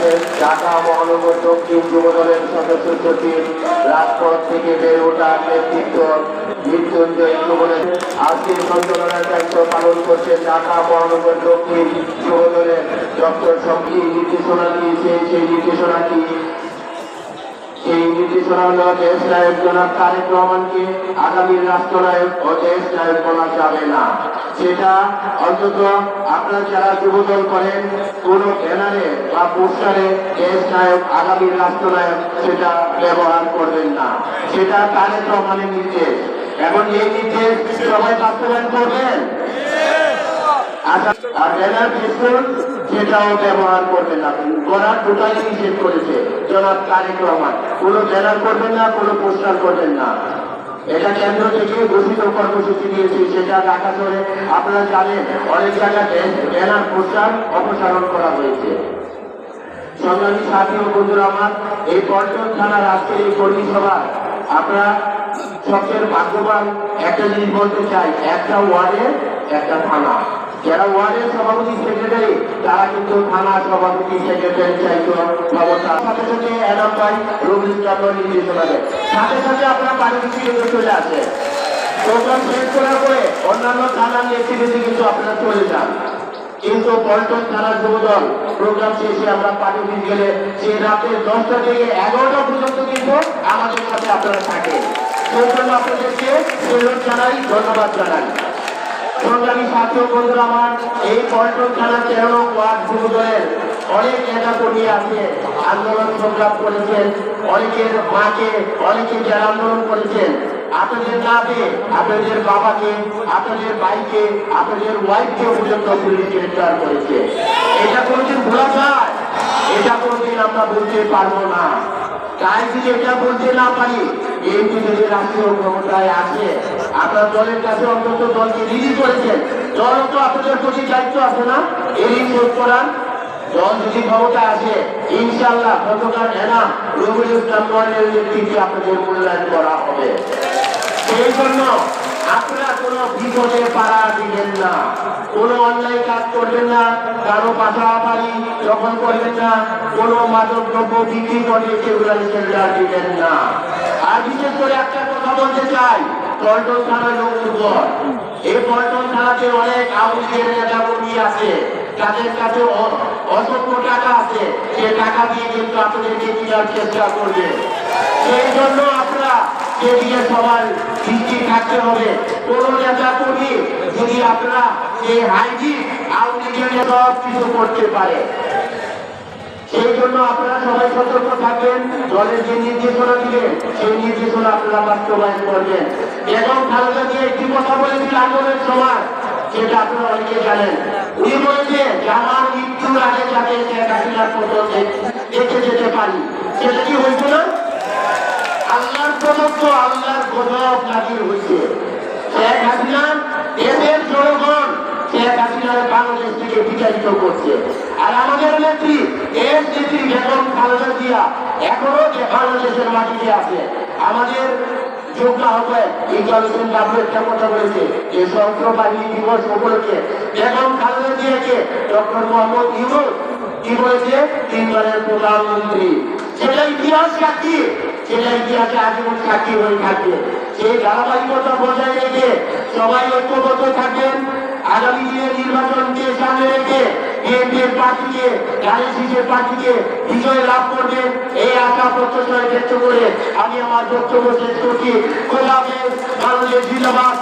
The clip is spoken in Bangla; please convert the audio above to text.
যাচ্ছে ঢাকা মহানগর দক্ষিণ যুব দলের সদস্য সচিব রাজপথ থেকে বেড়ে ওঠার নেতৃত্ব মৃত্যুঞ্জয় যুবদলের আজকের সঞ্চালনার দায়িত্ব পালন করছে ঢাকা মহানগর দক্ষিণ যুব দলের ডক্টর সঙ্গী নির্দেশনা দিয়েছে। সেই নির্দেশনাটি সেই নির্দেশনা হল দেশ নায়ক জনাব তারেক রহমানকে আগামীর রাষ্ট্রনায়ক ও দেশ নায়ক বলা যাবে না। সেটা অন্তত আপনারা যারা যুবদল করেন কোন ব্যানারে বা পোস্টারে দেশ নায়ক আগামীর রাষ্ট্রনায়ক সেটা ব্যবহার করবেন না। সেটা তারেক রহমানের নির্দেশ। এখন এই নির্দেশ সবাই বাস্তবায়ন করবেন? আচ্ছা, আর ফেসবুক সেটাও ব্যবহার করবেন না। করার টোটালি নিষেধ করেছে। জনাব তারেক রহমান, কোনো ব্যানার করবেন না, কোনো পোস্টার করবেন না। এটা কেন্দ্র থেকে ঘোষিত কর্মসূচি দিয়েছে সেটা ঢাকা শহরে আপনারা জানেন, অনেক জায়গায় ব্যানার, পোস্টার অপসারণ করা হয়েছে। সংগ্রামী সাথী ও বন্ধুরা আমার, এই পল্টন থানার আজকের এই কর্মী সভা, আপনারা সবচেয়ে ভাগ্যবান একটা জিনিস বলতে চাই, একটা ওয়ার্ডে, একটা থানা। যারা ওয়ার্ডের সভাপতি সেক্রেটারি, তারা কিন্তু থানা সভাপতি সেক্রেটারি চাইতো ক্ষমতা সাথে সাথে এনাম ভাই রবীন্দ্র চন্দ্র নির্দেশনা দেয় সাথে সাথে আপনারা থেকে চলে আসে। প্রোগ্রাম শেষ করার পরে অন্যান্য থানার নেতৃত্বে কিন্তু আপনারা চলে যান। কিন্তু পল্টন থানার যুবদল প্রোগ্রাম শেষে আমরা পানি দিন গেলে সে রাতে দশটা থেকে এগারোটা পর্যন্ত কিন্তু আমাদের সাথে আপনারা থাকেন। সেই জন্য আপনাদেরকে সেলুট জানাই, ধন্যবাদ জানাই। সংগ্রামী ও বন্ধুরা, আমার এই পল্টন থানার তেরো অনেক নেতা কর্মী আছে আন্দোলন সংগ্রাম করেছেন। অনেকের মাকে, অনেকে আন্দোলন করেছেন। আপনাদের না আপনাদের বাবাকে, আপনাদের ভাইকে, আপনাদের ওয়াইফকে পর্যন্ত পুলিশ গ্রেফতার করেছে। এটা কোনোদিন ভোলা যায়, এটা কোনোদিন আমরা বলতে পারব না। তাই যদি এটা বলতে না পারি এই যদি রাষ্ট্রীয় ক্ষমতায় আছে, আপনার দলের কাছে অন্তত দলকে রিলিজ করেছেন। দল তো আপনাদের প্রতি দায়িত্ব আছে না? এই শোধ করার। দল যদি ক্ষমতা আসে ইনশাল্লাহ গতকাল এনাম রবিউল ইসলাম নেতৃত্বে আপনাদের মূল্যায়ন করা হবে। সেই জন্য আপনারা কোনো বিপদে পাড়া দিবেন না। কোনো অন্যায় কাজ করবেন না। কারও পাশাপাশি যখন করবেন না। কোনো মাদক দ্রব্য বিক্রি করে সেগুলো দিবেন না। আর বিশেষ করে একটা কথা বলতে চাই, পল্টন থানার লোকসভা এই পল্টন থানাতে অনেক আউলিয়ের নেতা কর্মী আছে, তাদের কাছে অসংখ্য টাকা আছে, সে টাকা দিয়ে কিন্তু আপনাদেরকে কেনার চেষ্টা করবে। সেই জন্য আপনারা সেদিকে সবার দৃষ্টি থাকতে হবে। কোন নেতা কর্মী যদি আপনারা এই হাইজি আউটলিগের সব কিছু করতে পারে সেই জন্য আপনারা সবাই সতর্ক থাকবেন দলের যে নির্দেশনা দিবেন, সেই নির্দেশনা আপনারা বাস্তবায়ন করবেন। এবং খালেদা দিয়ে একটি কথা বলেছিল আন্দোলনের সময় সেটা আপনারা অনেকে জানেন। উনি বলেছে যে মৃত্যুর আগে যাতে শেখ হাসিনার পতন দেখে যেতে পারি। সেটা কি হয়েছে না? আল্লাহর প্রদত্ত আল্লাহর গজব নাজির হয়েছে। শেখ হাসিনা দেশের জনগণ শেখ হাসিনার বাংলাদেশ থেকে বিতাড়িত করছে। নেত্রী এর নেত্রী বেগম খালেদা জিয়া এখনও বাংলাদেশের মাটিতে আছে। আমাদের ইতিহাস সাক্ষী হয়ে থাকবে। সেই ধারাবাহিকতা বজায় রেখে সবাই ঐক্যবদ্ধ থাকবেন। রেখে বিএনপির প্রার্থীকে ডায়ালিসিসের প্রার্থীকে বিজয় লাভ করবেন এই আশা প্রত্যাশায় ব্যক্ত করে আমি আমার বক্তব্য শেষ করছি। খোলা জিন্দাবাদ।